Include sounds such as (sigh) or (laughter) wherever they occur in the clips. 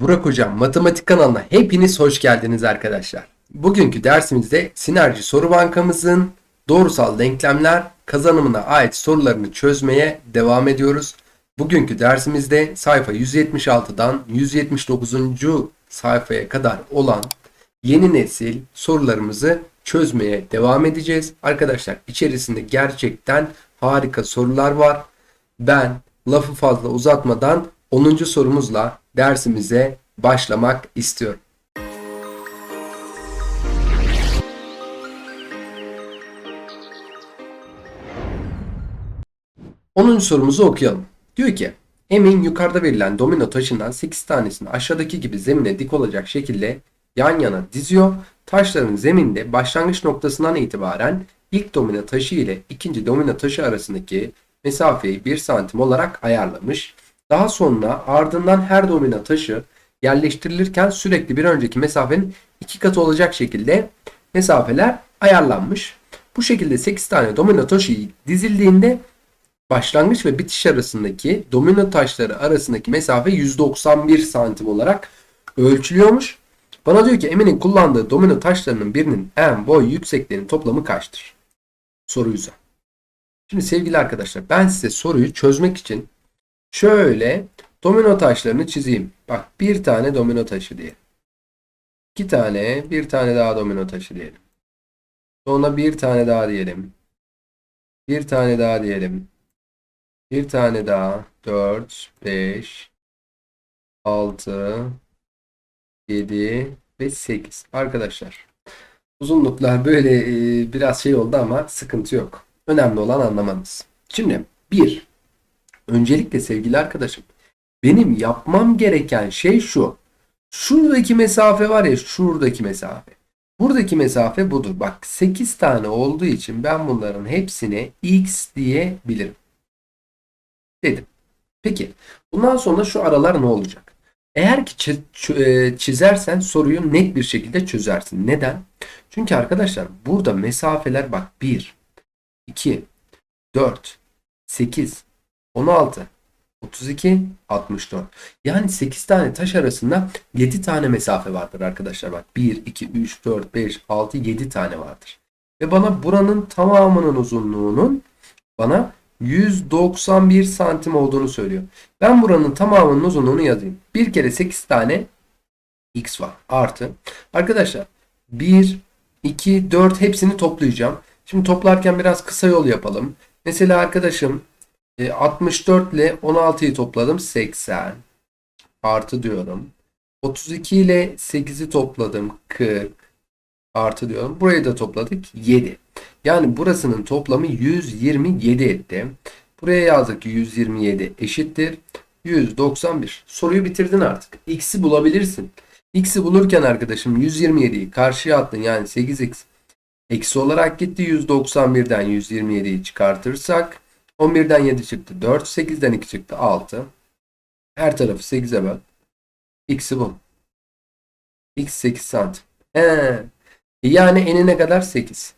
Burak Hocam Matematik kanalına hepiniz hoş geldiniz arkadaşlar. Bugünkü dersimizde Sinerji Soru Bankamızın doğrusal denklemler kazanımına ait sorularını çözmeye devam ediyoruz. Bugünkü dersimizde sayfa 176'dan 179. sayfaya kadar olan yeni nesil sorularımızı çözmeye devam edeceğiz. Arkadaşlar içerisinde gerçekten harika sorular var. Ben lafı fazla uzatmadan 10. sorumuzla dersimize başlamak istiyorum. Onuncu sorumuzu okuyalım. Diyor ki Emin yukarıda verilen domino taşından 8 tanesini aşağıdaki gibi zemine dik olacak şekilde yan yana diziyor. Taşların zeminde başlangıç noktasından itibaren ilk domino taşı ile ikinci domino taşı arasındaki mesafeyi 1 santim olarak ayarlamış. Daha sonra ardından her domino taşı yerleştirilirken sürekli bir önceki mesafenin iki katı olacak şekilde mesafeler ayarlanmış. Bu şekilde 8 tane domino taşı dizildiğinde başlangıç ve bitiş arasındaki domino taşları arasındaki mesafe 191 santim olarak ölçülüyormuş. Bana diyor ki Emin'in kullandığı domino taşlarının birinin en boy yüksekliğinin toplamı kaçtır? Soru güzel. Şimdi sevgili arkadaşlar ben size soruyu çözmek için şöyle domino taşlarını çizeyim. Bak bir tane domino taşı diyelim. İki tane, bir tane daha domino taşı diyelim. Sonra bir tane daha diyelim. Bir tane daha diyelim. Bir tane daha. 4, 5, 6, 7 ve 8. Arkadaşlar uzunluklar böyle e, biraz şey oldu ama sıkıntı yok. Önemli olan anlamanız. Şimdi 1. Öncelikle sevgili arkadaşım benim yapmam gereken şey şu. Şuradaki mesafe var ya şuradaki mesafe. Buradaki mesafe budur. Bak 8 tane olduğu için ben bunların hepsine x diyebilirim. Dedim. Peki bundan sonra şu aralar ne olacak? Eğer ki e, çizersen soruyu net bir şekilde çözersin. Neden? Çünkü arkadaşlar burada mesafeler bak 1, 2, 4, 8, 16, 32, 64. Yani 8 tane taş arasında 7 tane mesafe vardır arkadaşlar. Bak 1, 2, 3, 4, 5, 6, 7 tane vardır. Ve bana buranın tamamının uzunluğunun bana 191 santim olduğunu söylüyor. Ben buranın tamamının uzunluğunu yazayım. Bir kere 8 tane x var. Artı. Arkadaşlar 1, 2, 4 hepsini toplayacağım. Şimdi toplarken biraz kısa yol yapalım. Mesela arkadaşım 64 e, ile 16'yı topladım 80 artı diyorum. 32 ile 8'i topladım 40 artı diyorum. Burayı da topladık 7. Yani burasının toplamı 127 etti. Buraya yazdık ki 127 eşittir. 191. Soruyu bitirdin artık. X'i bulabilirsin. X'i bulurken arkadaşım 127'yi karşıya attın. Yani 8x eksi olarak gitti. 191'den 127'yi çıkartırsak 11'den 7 çıktı 4. 8'den 2 çıktı 6. Her tarafı 8'e böl. X'i bul. X 8 santim. He. Yani enine kadar 8.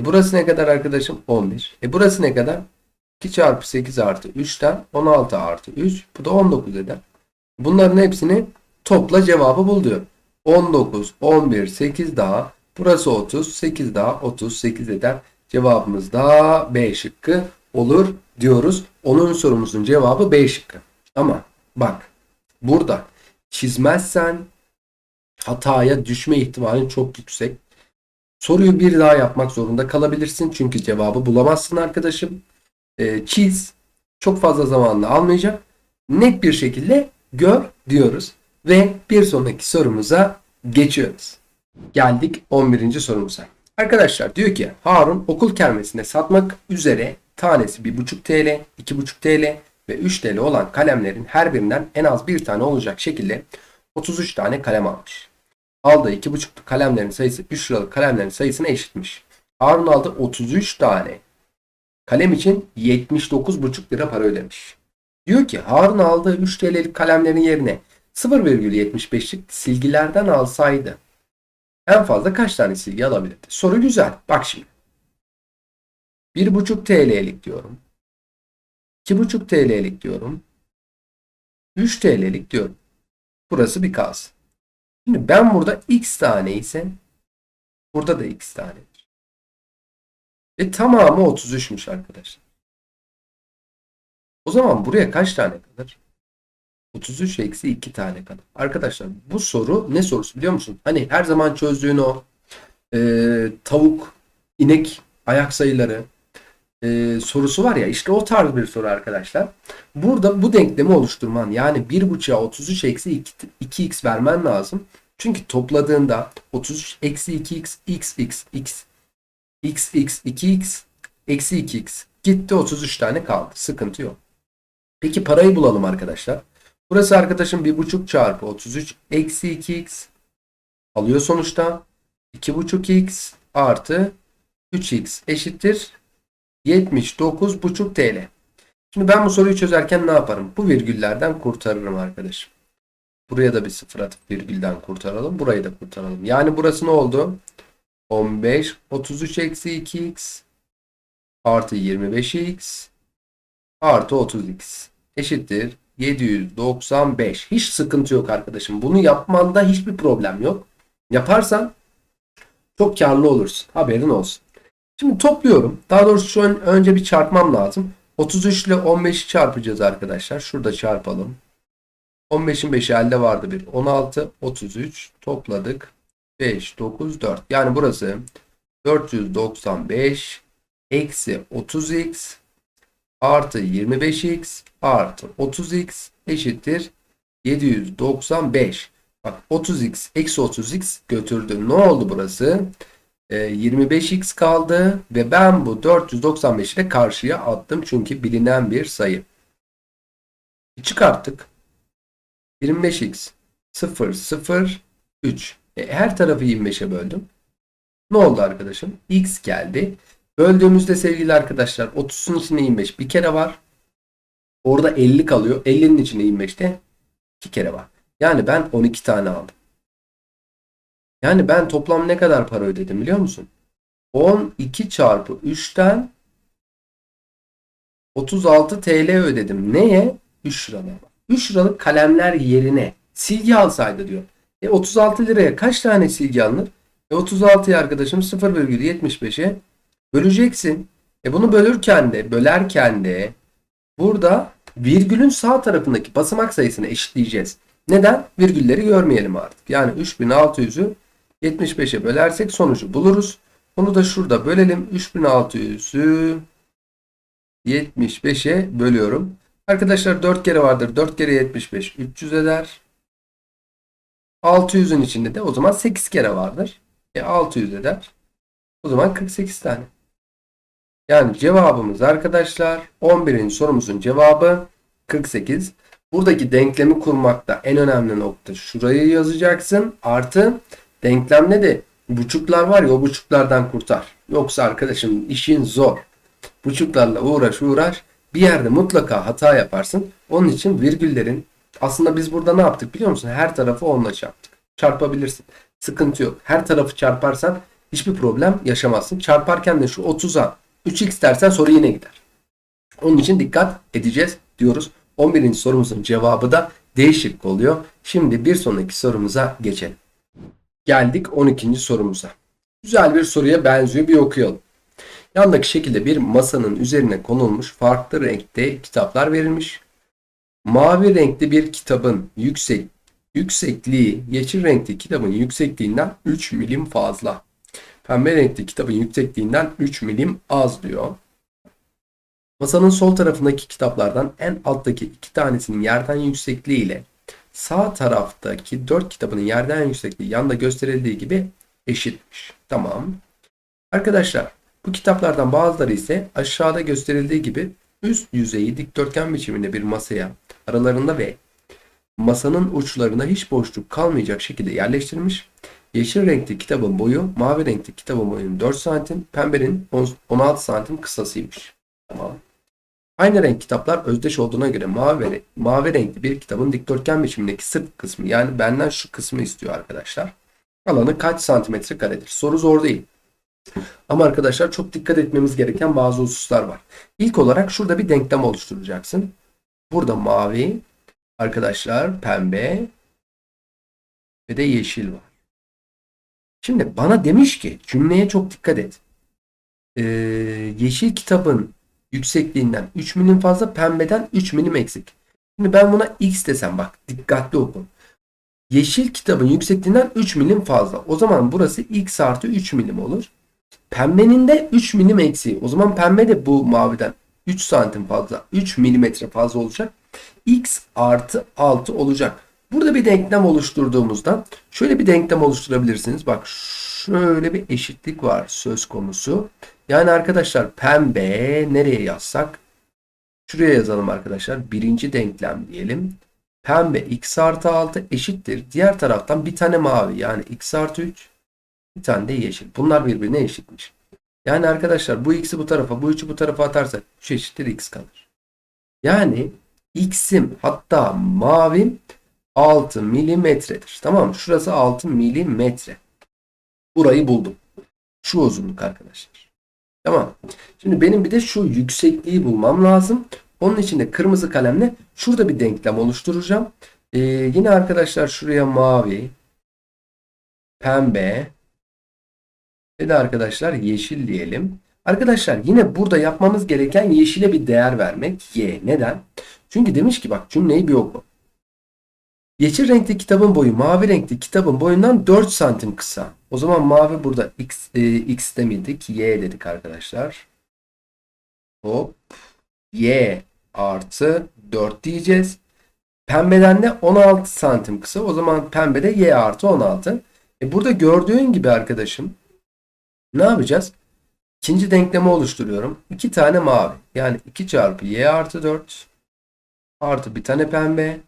E burası ne kadar arkadaşım? 11. E burası ne kadar? 2 çarpı 8 artı 3'ten 16 artı 3. Bu da 19 eder. Bunların hepsini topla cevabı bul diyor. 19, 11, 8 daha. Burası 30, 8 daha 38 eder. Cevabımız da B şıkkı olur diyoruz. Onun sorumuzun cevabı B şıkkı. Ama bak burada çizmezsen hataya düşme ihtimalin çok yüksek. Soruyu bir daha yapmak zorunda kalabilirsin. Çünkü cevabı bulamazsın arkadaşım. E, çiz. Çok fazla zamanla almayacak. Net bir şekilde gör diyoruz. Ve bir sonraki sorumuza geçiyoruz. Geldik 11. sorumuza. Arkadaşlar diyor ki Harun okul kermesinde satmak üzere tanesi 1,5 TL, 2,5 TL ve 3 TL olan kalemlerin her birinden en az bir tane olacak şekilde 33 tane kalem almış aldığı 2,5 kalemlerin sayısı 3 liralık kalemlerin sayısına eşitmiş. Harun aldı 33 tane. Kalem için 79,5 lira para ödemiş. Diyor ki Harun aldığı 3 TL'lik kalemlerin yerine 0,75'lik silgilerden alsaydı en fazla kaç tane silgi alabilirdi? Soru güzel. Bak şimdi. 1,5 TL'lik diyorum. 2,5 TL'lik diyorum. 3 TL'lik diyorum. Burası bir kalsın. Şimdi ben burada x tane ise burada da x tanedir. Ve tamamı 33'müş arkadaşlar. O zaman buraya kaç tane kalır? 33 eksi 2 tane kalır. Arkadaşlar bu soru ne sorusu biliyor musun? Hani her zaman çözdüğün o e, tavuk, inek ayak sayıları e, sorusu var ya işte o tarz bir soru arkadaşlar. Burada bu denklemi oluşturman yani 1.5'a 33 eksi 2x vermen lazım. Çünkü topladığında 33 eksi 2x x x x x x 2x eksi 2x gitti 33 tane kaldı. Sıkıntı yok. Peki parayı bulalım arkadaşlar. Burası arkadaşım 1.5 çarpı 33 eksi 2x alıyor sonuçta. 2.5x artı 3x eşittir 79.5 TL. Şimdi ben bu soruyu çözerken ne yaparım? Bu virgüllerden kurtarırım arkadaşım. Buraya da bir sıfır atıp virgülden kurtaralım. Burayı da kurtaralım. Yani burası ne oldu? 15 33 eksi 2x artı 25x artı 30x eşittir 795. Hiç sıkıntı yok arkadaşım. Bunu yapmanda hiçbir problem yok. Yaparsan çok karlı olursun. Haberin olsun. Şimdi topluyorum. Daha doğrusu şu an önce bir çarpmam lazım. 33 ile 15'i çarpacağız arkadaşlar. Şurada çarpalım. 15'in 5'i elde vardı bir. 16, 33 topladık. 5, 9, 4. Yani burası 495 eksi 30x artı 25x artı 30x eşittir 795. Bak 30x eksi 30x götürdü. Ne oldu burası? 25x ee, kaldı ve ben bu 495'i de karşıya attım. Çünkü bilinen bir sayı. Çıkarttık. 25x 0 0 3. E, her tarafı 25'e böldüm. Ne oldu arkadaşım? x geldi. Böldüğümüzde sevgili arkadaşlar 30'un içinde 25 bir kere var. Orada 50 kalıyor. 50'nin içinde 25'te 2 kere var. Yani ben 12 tane aldım. Yani ben toplam ne kadar para ödedim biliyor musun? 12 çarpı 3'ten 36 TL ödedim. Neye? 3 liraya. 3 liralık kalemler yerine silgi alsaydı diyor. E 36 liraya kaç tane silgi alınır? E 36'yı arkadaşım 0,75'e böleceksin. E bunu bölürken de bölerken de burada virgülün sağ tarafındaki basamak sayısını eşitleyeceğiz. Neden? Virgülleri görmeyelim artık. Yani 3600'ü 75'e bölersek sonucu buluruz. Bunu da şurada bölelim. 3600'ü 75'e bölüyorum. Arkadaşlar 4 kere vardır. 4 kere 75 300 eder. 600'ün içinde de o zaman 8 kere vardır. E 600 eder. O zaman 48 tane. Yani cevabımız arkadaşlar 11. sorumuzun cevabı 48. Buradaki denklemi kurmakta en önemli nokta şurayı yazacaksın. Artı denklemde de buçuklar var ya o buçuklardan kurtar. Yoksa arkadaşım işin zor. Buçuklarla uğraş uğraş bir yerde mutlaka hata yaparsın. Onun için virgüllerin aslında biz burada ne yaptık biliyor musun? Her tarafı onunla çarptık. Çarpabilirsin. Sıkıntı yok. Her tarafı çarparsan hiçbir problem yaşamazsın. Çarparken de şu 30'a 3x dersen soru yine gider. Onun için dikkat edeceğiz diyoruz. 11. sorumuzun cevabı da değişik oluyor. Şimdi bir sonraki sorumuza geçelim. Geldik 12. sorumuza. Güzel bir soruya benziyor bir okuyalım. Yandaki şekilde bir masanın üzerine konulmuş farklı renkte kitaplar verilmiş. Mavi renkli bir kitabın yüksek yüksekliği yeşil renkli kitabın yüksekliğinden 3 milim fazla. Pembe renkli kitabın yüksekliğinden 3 milim az diyor. Masanın sol tarafındaki kitaplardan en alttaki iki tanesinin yerden yüksekliği ile sağ taraftaki 4 kitabının yerden yüksekliği yanda gösterildiği gibi eşitmiş. Tamam. Arkadaşlar bu kitaplardan bazıları ise aşağıda gösterildiği gibi üst yüzeyi dikdörtgen biçiminde bir masaya aralarında ve masanın uçlarına hiç boşluk kalmayacak şekilde yerleştirilmiş. Yeşil renkli kitabın boyu mavi renkli kitabın boyunun 4 santim, pembenin 16 santim kısasıymış. Tamam. Aynı renk kitaplar özdeş olduğuna göre mavi, mavi renkli bir kitabın dikdörtgen biçimindeki sırt kısmı yani benden şu kısmı istiyor arkadaşlar. Alanı kaç santimetre karedir? Soru zor değil. Ama arkadaşlar çok dikkat etmemiz gereken bazı hususlar var. İlk olarak şurada bir denklem oluşturacaksın. Burada mavi, arkadaşlar pembe, ve de yeşil var. Şimdi bana demiş ki cümleye çok dikkat et. Ee, yeşil kitabın yüksekliğinden 3 milim fazla pembeden 3 milim eksik. Şimdi ben buna x desem bak dikkatli oku. Yeşil kitabın yüksekliğinden 3 milim fazla. O zaman burası x artı 3 milim olur. Pembenin de 3 milim eksiği. O zaman pembe de bu maviden 3 santim fazla. 3 milimetre fazla olacak. x artı 6 olacak. Burada bir denklem oluşturduğumuzda şöyle bir denklem oluşturabilirsiniz. Bak şöyle bir eşitlik var söz konusu. Yani arkadaşlar pembe nereye yazsak? Şuraya yazalım arkadaşlar. Birinci denklem diyelim. Pembe x artı 6 eşittir. Diğer taraftan bir tane mavi yani x artı 3 bir tane de yeşil. Bunlar birbirine eşitmiş. Yani arkadaşlar bu x'i bu tarafa bu 3'ü bu tarafa atarsak 3 eşittir x kalır. Yani x'im hatta mavim 6 milimetredir. Tamam mı? Şurası 6 milimetre. Burayı buldum. Şu uzunluk arkadaşlar. Tamam. Şimdi benim bir de şu yüksekliği bulmam lazım. Onun için de kırmızı kalemle şurada bir denklem oluşturacağım. Ee, yine arkadaşlar şuraya mavi, pembe ve de arkadaşlar yeşil diyelim. Arkadaşlar yine burada yapmamız gereken yeşile bir değer vermek. Y. Neden? Çünkü demiş ki bak cümleyi bir oku. Yeşil renkli kitabın boyu mavi renkli kitabın boyundan 4 santim kısa. O zaman mavi burada x, e, x demedik. Y dedik arkadaşlar. Hop. Y artı 4 diyeceğiz. Pembeden de 16 santim kısa. O zaman pembede y artı 16. E burada gördüğün gibi arkadaşım ne yapacağız? İkinci denklemi oluşturuyorum. 2 tane mavi. Yani 2 çarpı y artı 4 artı bir tane pembe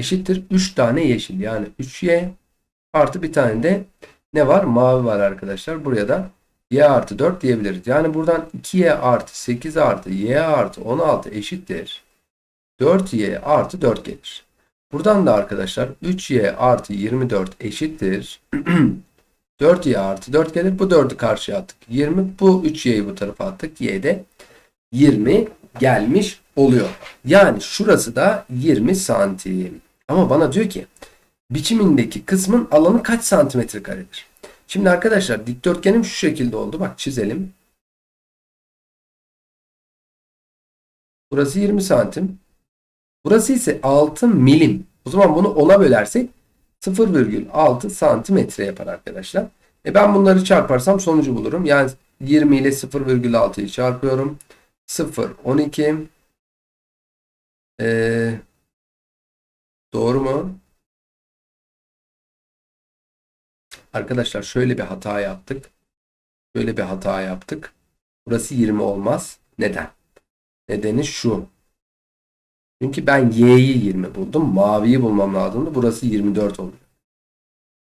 eşittir 3 tane yeşil. Yani 3y artı bir tane de ne var? Mavi var arkadaşlar. Buraya da y artı 4 diyebiliriz. Yani buradan 2y artı 8 artı y artı 16 eşittir. 4y artı 4 gelir. Buradan da arkadaşlar 3y artı 24 eşittir. (clears throat) 4y artı 4 gelir. Bu 4'ü karşıya attık. 20. Bu 3y'yi bu tarafa attık. y de 20 gelmiş oluyor. Yani şurası da 20 santim. Ama bana diyor ki biçimindeki kısmın alanı kaç santimetre karedir? Şimdi arkadaşlar dikdörtgenim şu şekilde oldu. Bak çizelim. Burası 20 santim. Burası ise 6 milim. O zaman bunu 10'a bölersek 0,6 santimetre yapar arkadaşlar. E ben bunları çarparsam sonucu bulurum. Yani 20 ile 0,6'yı çarpıyorum. 0, 12. Ee, doğru mu? Arkadaşlar şöyle bir hata yaptık. Şöyle bir hata yaptık. Burası 20 olmaz. Neden? Nedeni şu. Çünkü ben y'yi 20 buldum. Maviyi bulmam lazımdı. Burası 24 olacak.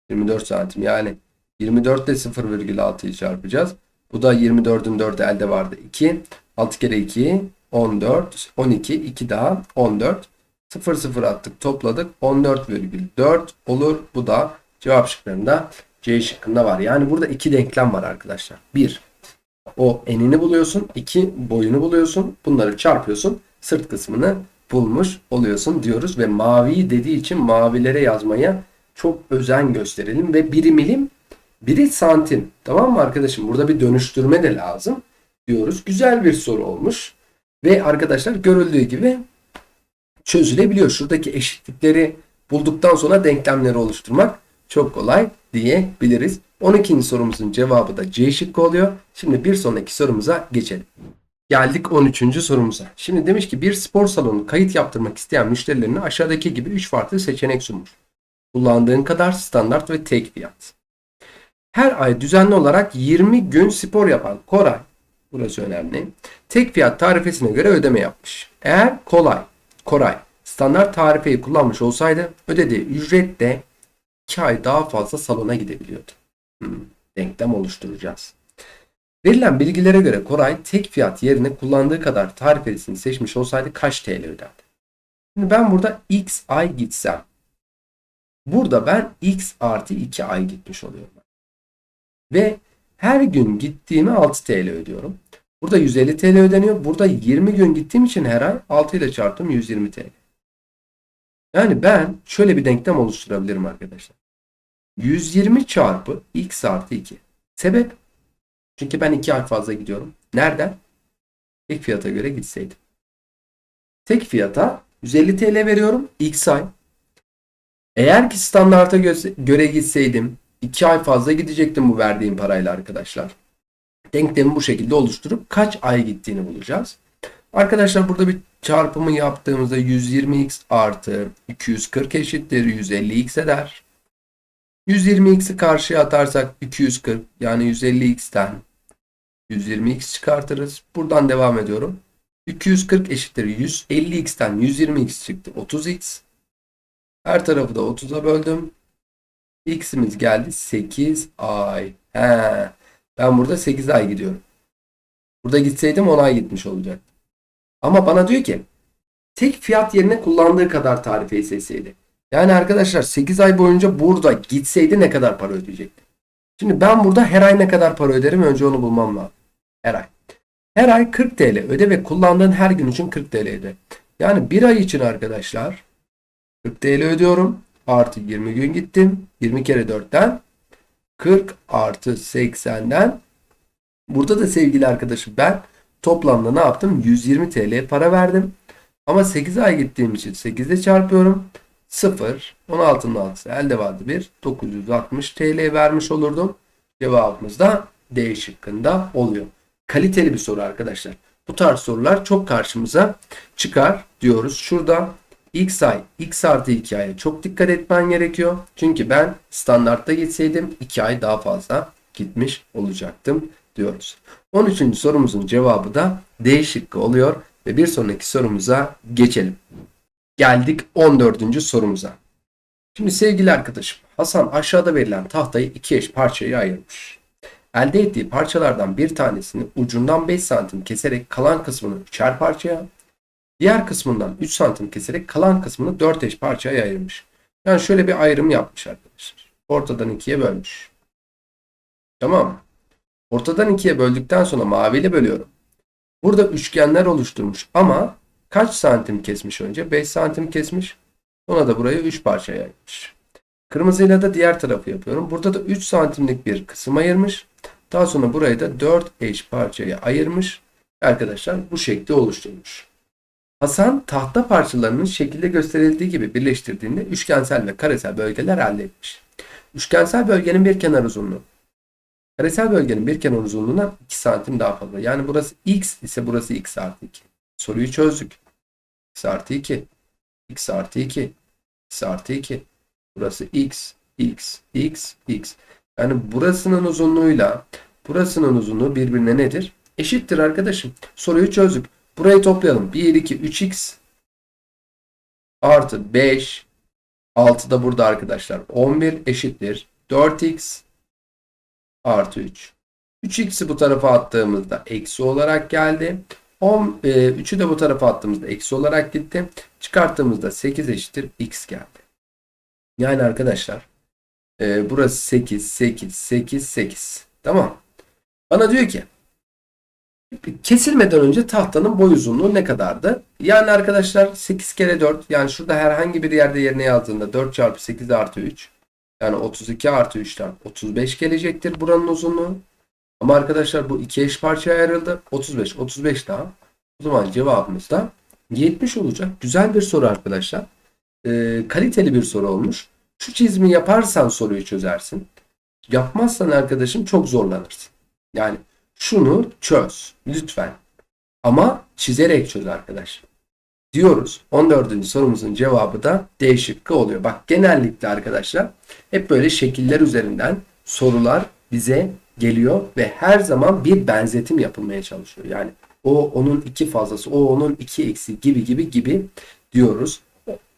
24 santim. Yani 24 ile 0,6'yı çarpacağız. Bu da 24'ün 4'ü elde vardı. 2. 6 kere 2 14. 12. 2 daha 14. 0 0 attık topladık. 14,4 olur. Bu da cevap şıklarında C şıkkında var. Yani burada iki denklem var arkadaşlar. Bir, o enini buluyorsun. iki boyunu buluyorsun. Bunları çarpıyorsun. Sırt kısmını bulmuş oluyorsun diyoruz. Ve mavi dediği için mavilere yazmaya çok özen gösterelim. Ve biri milim, biri santim. Tamam mı arkadaşım? Burada bir dönüştürme de lazım diyoruz. Güzel bir soru olmuş. Ve arkadaşlar görüldüğü gibi çözülebiliyor. Şuradaki eşitlikleri bulduktan sonra denklemleri oluşturmak çok kolay diyebiliriz. 12. sorumuzun cevabı da C şıkkı oluyor. Şimdi bir sonraki sorumuza geçelim. Geldik 13. sorumuza. Şimdi demiş ki bir spor salonu kayıt yaptırmak isteyen müşterilerine aşağıdaki gibi 3 farklı seçenek sunmuş. Kullandığın kadar standart ve tek fiyat. Her ay düzenli olarak 20 gün spor yapan Koray, burası önemli, tek fiyat tarifesine göre ödeme yapmış. Eğer kolay, Koray standart tarifeyi kullanmış olsaydı ödediği ücret de 2 ay daha fazla salona gidebiliyordu. Hmm, denklem oluşturacağız. Verilen bilgilere göre Koray tek fiyat yerine kullandığı kadar tarifesini seçmiş olsaydı kaç TL öderdi? Şimdi ben burada x ay gitsem burada ben x artı 2 ay gitmiş oluyorum. Ve her gün gittiğimi 6 TL ödüyorum. Burada 150 TL ödeniyor. Burada 20 gün gittiğim için her ay 6 ile çarptım 120 TL. Yani ben şöyle bir denklem oluşturabilirim arkadaşlar. 120 çarpı x artı 2. Sebep? Çünkü ben 2 ay fazla gidiyorum. Nereden? Tek fiyata göre gitseydim. Tek fiyata 150 TL veriyorum x ay. Eğer ki standarta gö- göre gitseydim 2 ay fazla gidecektim bu verdiğim parayla arkadaşlar. Denklemi bu şekilde oluşturup kaç ay gittiğini bulacağız. Arkadaşlar burada bir çarpımı yaptığımızda 120x artı 240 eşittir 150x eder. 120x'i karşıya atarsak 240 yani 150x'ten 120x çıkartırız. Buradan devam ediyorum. 240 eşittir 150x'ten 120x çıktı 30x. Her tarafı da 30'a böldüm. X'imiz geldi 8 ay. He. Ben burada 8 ay gidiyorum. Burada gitseydim 10 ay gitmiş olacak. Ama bana diyor ki tek fiyat yerine kullandığı kadar tarife isteseydi. Yani arkadaşlar 8 ay boyunca burada gitseydi ne kadar para ödeyecekti? Şimdi ben burada her ay ne kadar para öderim önce onu bulmam lazım. Her ay. Her ay 40 TL öde ve kullandığın her gün için 40 TL öde. Yani bir ay için arkadaşlar 40 TL ödüyorum. Artı 20 gün gittim. 20 kere 4'ten 40 artı 80'den burada da sevgili arkadaşım ben toplamda ne yaptım? 120 TL para verdim. Ama 8 ay gittiğim için 8 ile çarpıyorum. 0, 16'nın 6'sı elde vardı 1. 960 TL vermiş olurdum. Cevabımız da D şıkkında oluyor. Kaliteli bir soru arkadaşlar. Bu tarz sorular çok karşımıza çıkar diyoruz. Şurada x ay, x artı 2 aya çok dikkat etmen gerekiyor. Çünkü ben standartta gitseydim 2 ay daha fazla gitmiş olacaktım diyoruz. 13. sorumuzun cevabı da D şıkkı oluyor ve bir sonraki sorumuza geçelim. Geldik 14. sorumuza. Şimdi sevgili arkadaşım Hasan aşağıda verilen tahtayı iki eş parçaya ayırmış. Elde ettiği parçalardan bir tanesini ucundan 5 santim keserek kalan kısmını üçer parçaya, diğer kısmından 3 santim keserek kalan kısmını 4 eş parçaya ayırmış. Yani şöyle bir ayrım yapmış arkadaşlar. Ortadan ikiye bölmüş. Tamam? Ortadan ikiye böldükten sonra maviyle bölüyorum. Burada üçgenler oluşturmuş ama kaç santim kesmiş önce? 5 santim kesmiş. Sonra da burayı 3 parçaya ayırmış. Kırmızıyla da diğer tarafı yapıyorum. Burada da 3 santimlik bir kısım ayırmış. Daha sonra burayı da 4 eş parçaya ayırmış. Arkadaşlar bu şekli oluşturmuş. Hasan tahta parçalarının şekilde gösterildiği gibi birleştirdiğinde üçgensel ve karesel bölgeler elde etmiş. Üçgensel bölgenin bir kenar uzunluğu. Karesel bölgenin bir kenar uzunluğundan 2 santim daha fazla. Yani burası x ise burası x artı 2. Soruyu çözdük. x artı 2. x artı 2. x artı 2. Burası x, x, x, x. Yani burasının uzunluğuyla burasının uzunluğu birbirine nedir? Eşittir arkadaşım. Soruyu çözdük. Burayı toplayalım. 1, 2, 3x artı 5 6 da burada arkadaşlar. 11 eşittir. 4x artı 3. 3x'i bu tarafa attığımızda eksi olarak geldi. 10, e, 3'ü de bu tarafa attığımızda eksi olarak gitti. Çıkarttığımızda 8 eşittir x geldi. Yani arkadaşlar e, burası 8, 8, 8, 8. Tamam. Bana diyor ki kesilmeden önce tahtanın boy uzunluğu ne kadardı? Yani arkadaşlar 8 kere 4 yani şurada herhangi bir yerde yerine yazdığında 4 çarpı 8 artı 3 yani 32 artı 3'ten 35 gelecektir buranın uzunluğu. Ama arkadaşlar bu iki eş parçaya ayrıldı. 35, 35 daha. O zaman cevabımız da 70 olacak. Güzel bir soru arkadaşlar. Ee, kaliteli bir soru olmuş. Şu çizimi yaparsan soruyu çözersin. Yapmazsan arkadaşım çok zorlanırsın. Yani şunu çöz lütfen. Ama çizerek çöz arkadaş. Diyoruz. 14. sorumuzun cevabı da D şıkkı oluyor. Bak genellikle arkadaşlar hep böyle şekiller üzerinden sorular bize geliyor ve her zaman bir benzetim yapılmaya çalışıyor. Yani o onun iki fazlası, o onun iki eksi gibi gibi gibi diyoruz.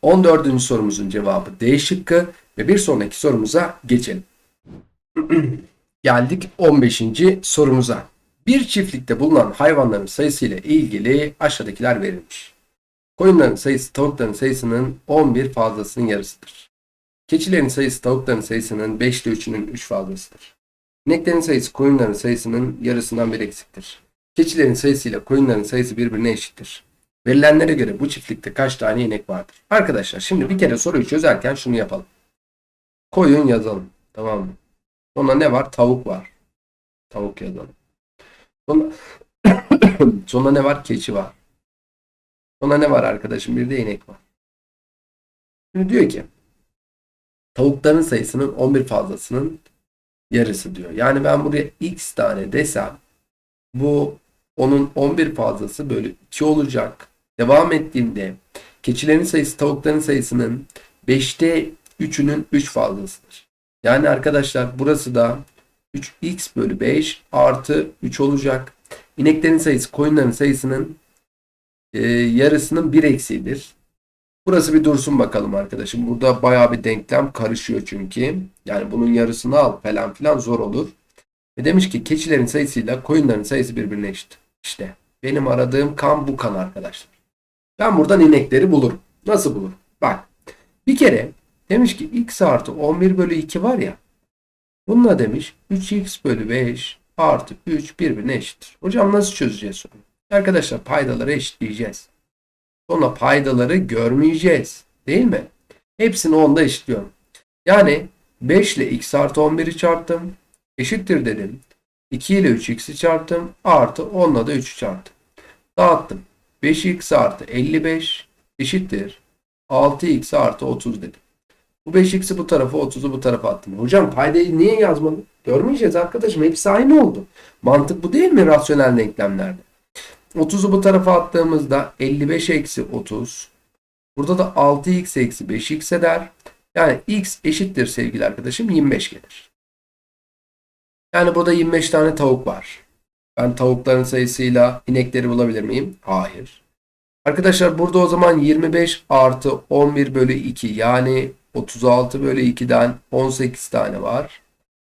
14. sorumuzun cevabı D şıkkı ve bir sonraki sorumuza geçelim. (clears throat) Geldik 15. sorumuza. Bir çiftlikte bulunan hayvanların sayısı ile ilgili aşağıdakiler verilmiş. Koyunların sayısı tavukların sayısının 11 fazlasının yarısıdır. Keçilerin sayısı tavukların sayısının 5'te 3'ünün 3 fazlasıdır. İneklerin sayısı koyunların sayısının yarısından bir eksiktir. Keçilerin sayısıyla koyunların sayısı birbirine eşittir. Verilenlere göre bu çiftlikte kaç tane inek vardır? Arkadaşlar şimdi bir kere soruyu çözerken şunu yapalım. Koyun yazalım. Tamam mı? Sonra ne var? Tavuk var. Tavuk yazalım. Sonra, (coughs) sonra ne var? Keçi var. Sonra ne var arkadaşım? Bir de inek var. Şimdi diyor ki tavukların sayısının 11 fazlasının yarısı diyor. Yani ben buraya x tane desem bu onun 11 fazlası böyle 2 olacak. Devam ettiğimde keçilerin sayısı tavukların sayısının 5'te 3'ünün 3 fazlasıdır. Yani arkadaşlar burası da 3x bölü 5 artı 3 olacak. İneklerin sayısı koyunların sayısının e, yarısının 1 eksiğidir. Burası bir dursun bakalım arkadaşım. Burada baya bir denklem karışıyor çünkü. Yani bunun yarısını al falan filan zor olur. Ve demiş ki keçilerin sayısıyla koyunların sayısı birbirine eşit. İşte benim aradığım kan bu kan arkadaşlar. Ben buradan inekleri bulurum. Nasıl bulurum? Bak bir kere demiş ki x artı 11 bölü 2 var ya. Bununla demiş 3x bölü 5 artı 3 birbirine eşittir. Hocam nasıl çözeceğiz soruyu? Arkadaşlar paydaları eşitleyeceğiz. Sonra paydaları görmeyeceğiz. Değil mi? Hepsini onda eşitliyorum. Yani 5 ile x artı 11'i çarptım. Eşittir dedim. 2 ile 3x'i çarptım. Artı 10 ile de 3'ü çarptım. Dağıttım. 5x artı 55 eşittir. 6x artı 30 dedim. Bu 5x'i bu tarafa 30'u bu tarafa attım. Hocam paydayı niye yazmadım? Görmeyeceğiz arkadaşım. Hepsi aynı oldu. Mantık bu değil mi rasyonel denklemlerde? 30'u bu tarafa attığımızda 55 eksi 30. Burada da 6x eksi 5x eder. Yani x eşittir sevgili arkadaşım 25 gelir. Yani burada 25 tane tavuk var. Ben tavukların sayısıyla inekleri bulabilir miyim? Hayır. Arkadaşlar burada o zaman 25 artı 11 bölü 2 yani 36 bölü 2'den 18 tane var.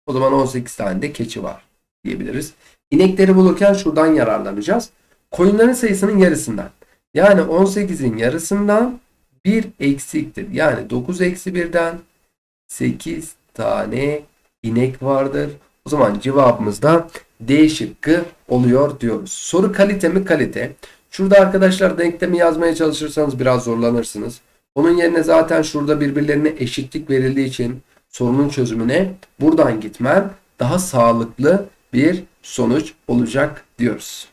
O zaman 18 tane de keçi var diyebiliriz. İnekleri bulurken şuradan yararlanacağız. Koyunların sayısının yarısından. Yani 18'in yarısından 1 eksiktir. Yani 9 eksi 1'den 8 tane inek vardır. O zaman cevabımız da D şıkkı oluyor diyoruz. Soru kalite mi kalite? Şurada arkadaşlar denklemi yazmaya çalışırsanız biraz zorlanırsınız. Onun yerine zaten şurada birbirlerine eşitlik verildiği için sorunun çözümüne buradan gitmen daha sağlıklı bir sonuç olacak diyoruz.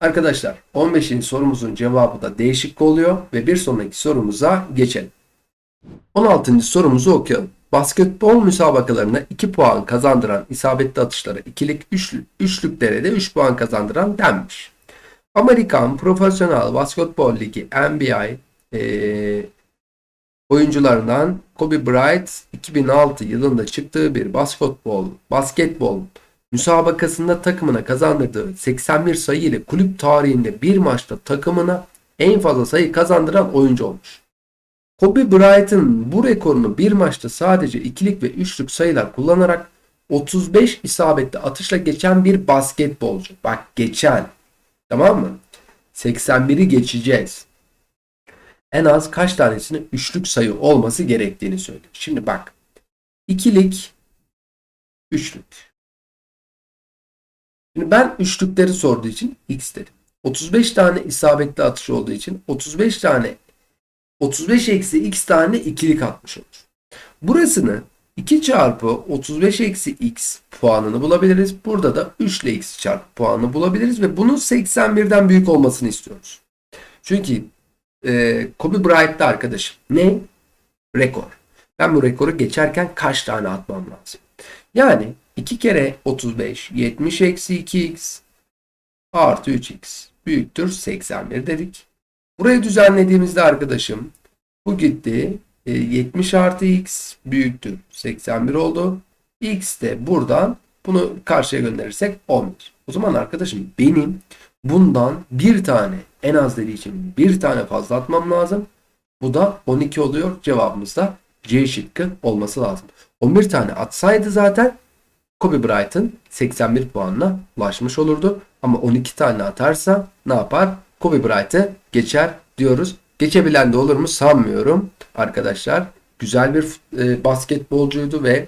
Arkadaşlar 15. sorumuzun cevabı da değişik oluyor ve bir sonraki sorumuza geçelim. 16. sorumuzu okuyalım. Basketbol müsabakalarına 2 puan kazandıran isabetli atışlara ikilik üçlük, üçlüklere de 3 puan kazandıran denmiş. Amerikan Profesyonel Basketbol Ligi NBA e, oyuncularından Kobe Bryant 2006 yılında çıktığı bir basketbol basketbol müsabakasında takımına kazandırdığı 81 sayı ile kulüp tarihinde bir maçta takımına en fazla sayı kazandıran oyuncu olmuş. Kobe Bryant'ın bu rekorunu bir maçta sadece ikilik ve üçlük sayılar kullanarak 35 isabetli atışla geçen bir basketbolcu. Bak geçen. Tamam mı? 81'i geçeceğiz. En az kaç tanesinin üçlük sayı olması gerektiğini söylüyor. Şimdi bak. ikilik, üçlük. Şimdi ben üçlükleri sorduğu için x dedim. 35 tane isabetli atış olduğu için 35 tane 35 eksi x tane ikilik atmış olur. Burasını 2 çarpı 35 eksi x puanını bulabiliriz. Burada da 3 ile x çarpı puanını bulabiliriz ve bunun 81'den büyük olmasını istiyoruz. Çünkü e, Kobe Bryant'ta arkadaşım ne? Rekor. Ben bu rekoru geçerken kaç tane atmam lazım? Yani 2 kere 35 70 eksi 2x artı 3x büyüktür 81 dedik. Burayı düzenlediğimizde arkadaşım bu gitti. E, 70 artı x büyüktür 81 oldu. x de buradan bunu karşıya gönderirsek 11. O zaman arkadaşım benim bundan bir tane en az dediği için bir tane fazla atmam lazım. Bu da 12 oluyor. Cevabımız da C şıkkı olması lazım. 11 tane atsaydı zaten Kobe Bryant'ın 81 puanına ulaşmış olurdu. Ama 12 tane atarsa ne yapar? Kobe Bryant'ı geçer diyoruz. Geçebilen de olur mu sanmıyorum arkadaşlar. Güzel bir e, basketbolcuydu ve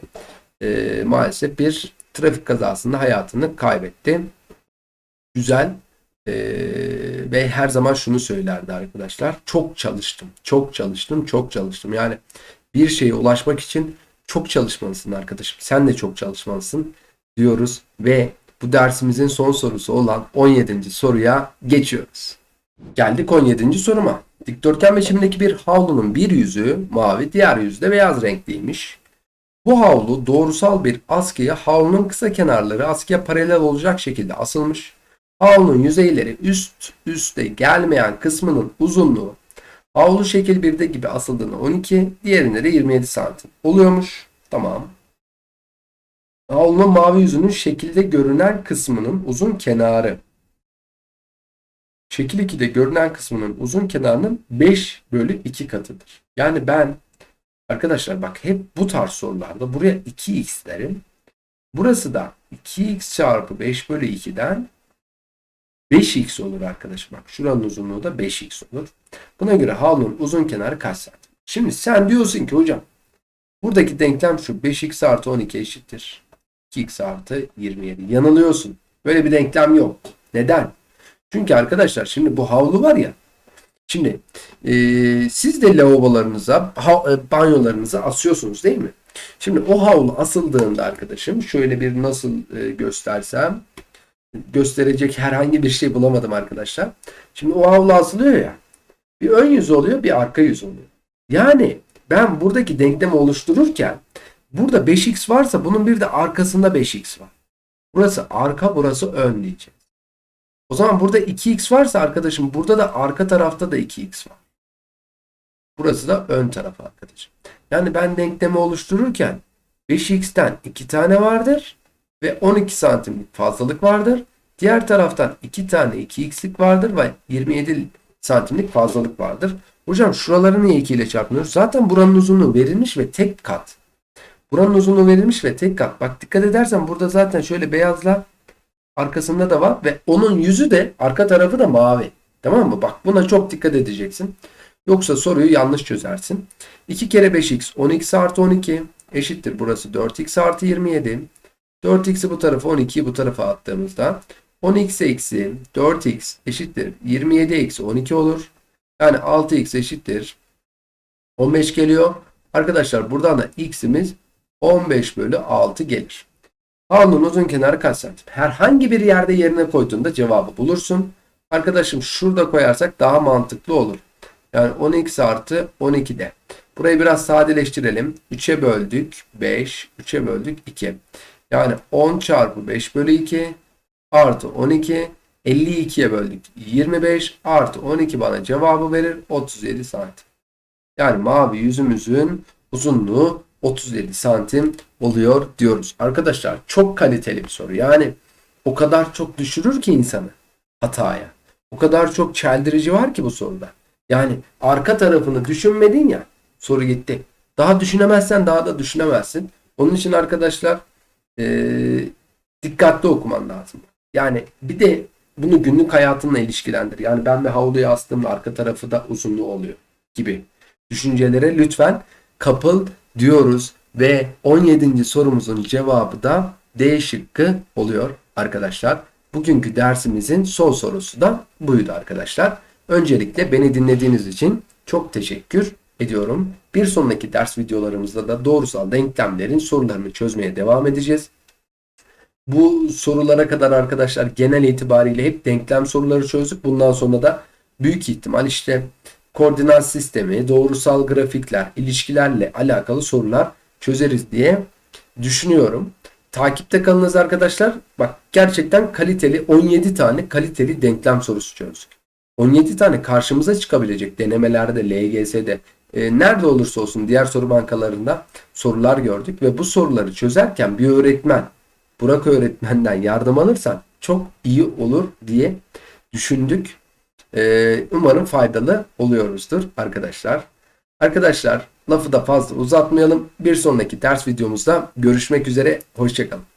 e, maalesef bir trafik kazasında hayatını kaybetti. Güzel e, ve her zaman şunu söylerdi arkadaşlar. Çok çalıştım, çok çalıştım, çok çalıştım. Yani bir şeye ulaşmak için çok çalışmalısın arkadaşım. Sen de çok çalışmalısın diyoruz ve bu dersimizin son sorusu olan 17. soruya geçiyoruz. Geldik 17. soruma. Dikdörtgen biçimindeki bir havlunun bir yüzü mavi, diğer yüzü de beyaz renkliymiş. Bu havlu doğrusal bir askıya havlunun kısa kenarları askıya paralel olacak şekilde asılmış. Havlunun yüzeyleri üst üste gelmeyen kısmının uzunluğu havlu şekil 1'de gibi asıldığında 12, diğerinde de 27 santim oluyormuş. Tamam. Havlunun mavi yüzünün şekilde görünen kısmının uzun kenarı. Şekil 2'de görünen kısmının uzun kenarının 5 bölü 2 katıdır. Yani ben arkadaşlar bak hep bu tarz sorularda buraya 2x derim. Burası da 2x çarpı 5 bölü 2'den 5x olur arkadaşım. Bak şuranın uzunluğu da 5x olur. Buna göre havlunun uzun kenarı kaç santim? Şimdi sen diyorsun ki hocam buradaki denklem şu 5x artı 12 eşittir. 2x artı 27. Yanılıyorsun. Böyle bir denklem yok. Neden? Çünkü arkadaşlar şimdi bu havlu var ya. Şimdi e, siz de lavabolarınıza, ha, e, banyolarınıza asıyorsunuz değil mi? Şimdi o havlu asıldığında arkadaşım şöyle bir nasıl e, göstersem gösterecek herhangi bir şey bulamadım arkadaşlar. Şimdi o havlu asılıyor ya. Bir ön yüz oluyor bir arka yüz oluyor. Yani ben buradaki denklemi oluştururken burada 5x varsa bunun bir de arkasında 5x var. Burası arka burası ön diyeceğiz. O zaman burada 2x varsa arkadaşım burada da arka tarafta da 2x var. Burası da ön taraf arkadaşım. Yani ben denklemi oluştururken 5x'ten 2 tane vardır ve 12 santimlik fazlalık vardır. Diğer taraftan 2 tane 2x'lik vardır ve 27 santimlik fazlalık vardır. Hocam şuraları niye 2 ile çarpmıyoruz? Zaten buranın uzunluğu verilmiş ve tek kat. Buranın uzunluğu verilmiş ve tek kat. Bak dikkat edersen burada zaten şöyle beyazla arkasında da var ve onun yüzü de arka tarafı da mavi. Tamam mı? Bak buna çok dikkat edeceksin. Yoksa soruyu yanlış çözersin. 2 kere 5x 12 artı 12 eşittir. Burası 4x artı 27. 4x'i bu tarafa 12'yi bu tarafa attığımızda 10x eksi 4x eşittir 27 eksi 12 olur. Yani 6x eşittir 15 geliyor. Arkadaşlar buradan da x'imiz 15 bölü 6 gelir. Havlunun uzun kenarı kaç santim? Herhangi bir yerde yerine koyduğunda cevabı bulursun. Arkadaşım şurada koyarsak daha mantıklı olur. Yani 10x artı 12'de. Burayı biraz sadeleştirelim. 3'e böldük 5. 3'e böldük 2. Yani 10 çarpı 5 bölü 2 artı 12. 52'ye böldük 25 artı 12 bana cevabı verir 37 santim. Yani mavi yüzümüzün uzunluğu 37 santim oluyor diyoruz. Arkadaşlar çok kaliteli bir soru. Yani o kadar çok düşürür ki insanı hataya. O kadar çok çeldirici var ki bu soruda. Yani arka tarafını düşünmedin ya soru gitti. Daha düşünemezsen daha da düşünemezsin. Onun için arkadaşlar ee, dikkatli okuman lazım. Yani bir de bunu günlük hayatınla ilişkilendir. Yani ben bir havluya astığımda arka tarafı da uzunluğu oluyor gibi düşüncelere lütfen kapıl diyoruz ve 17. sorumuzun cevabı da D şıkkı oluyor arkadaşlar. Bugünkü dersimizin son sorusu da buydu arkadaşlar. Öncelikle beni dinlediğiniz için çok teşekkür ediyorum. Bir sonraki ders videolarımızda da doğrusal denklemlerin sorularını çözmeye devam edeceğiz. Bu sorulara kadar arkadaşlar genel itibariyle hep denklem soruları çözdük. Bundan sonra da büyük ihtimal işte koordinat sistemi, doğrusal grafikler, ilişkilerle alakalı sorular çözeriz diye düşünüyorum. Takipte kalınız arkadaşlar. Bak gerçekten kaliteli 17 tane kaliteli denklem sorusu çözdük. 17 tane karşımıza çıkabilecek denemelerde, LGS'de, e, nerede olursa olsun diğer soru bankalarında sorular gördük ve bu soruları çözerken bir öğretmen, Burak öğretmenden yardım alırsan çok iyi olur diye düşündük. Ee, umarım faydalı oluyoruzdur arkadaşlar. Arkadaşlar lafı da fazla uzatmayalım. Bir sonraki ders videomuzda görüşmek üzere. Hoşçakalın.